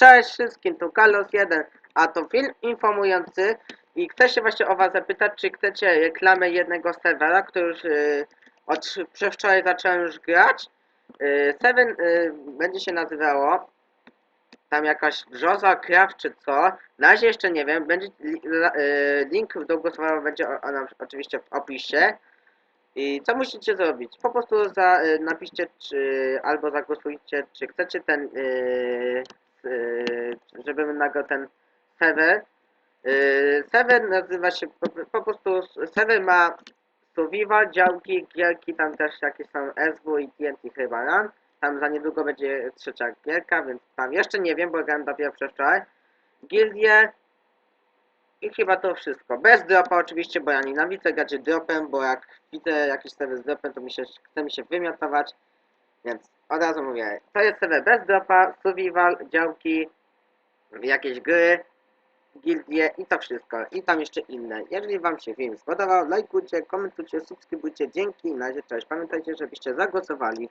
Cześć wszystkim, tu Carlos1, a to film informujący i chcę się właśnie o was zapytać, czy chcecie reklamę jednego serwera, który już yy, od przedwczoraj zacząłem już grać. Yy, Seven yy, będzie się nazywało tam jakaś Brzoza Craft czy co. Na razie jeszcze nie wiem, będzie yy, link do głosowania będzie o, o, oczywiście w opisie. I co musicie zrobić? Po prostu za, y, napiszcie, czy albo zagłosujcie, czy chcecie ten, y, y, żebym nagrał ten serwer. Y, serwer nazywa się, po, po prostu serwer ma survival, działki, gierki, tam też jakieś są SW i TNT chyba, no? Tam za niedługo będzie trzecia gierka, więc tam jeszcze nie wiem, bo grałem dopiero wczoraj. Gildie, i chyba to wszystko. Bez dropa oczywiście, bo ja nienawidzę grać dropem, bo jak widzę jakiś serwer z dropem, to mi się, chce mi się wymiotować. Więc od razu mówię, to jest serwer bez dropa, survival, działki, jakieś gry, gildie i to wszystko. I tam jeszcze inne. Jeżeli wam się film spodobał, lajkujcie, komentujcie, subskrybujcie. Dzięki, na razie cześć. Pamiętajcie, żebyście zagłosowali.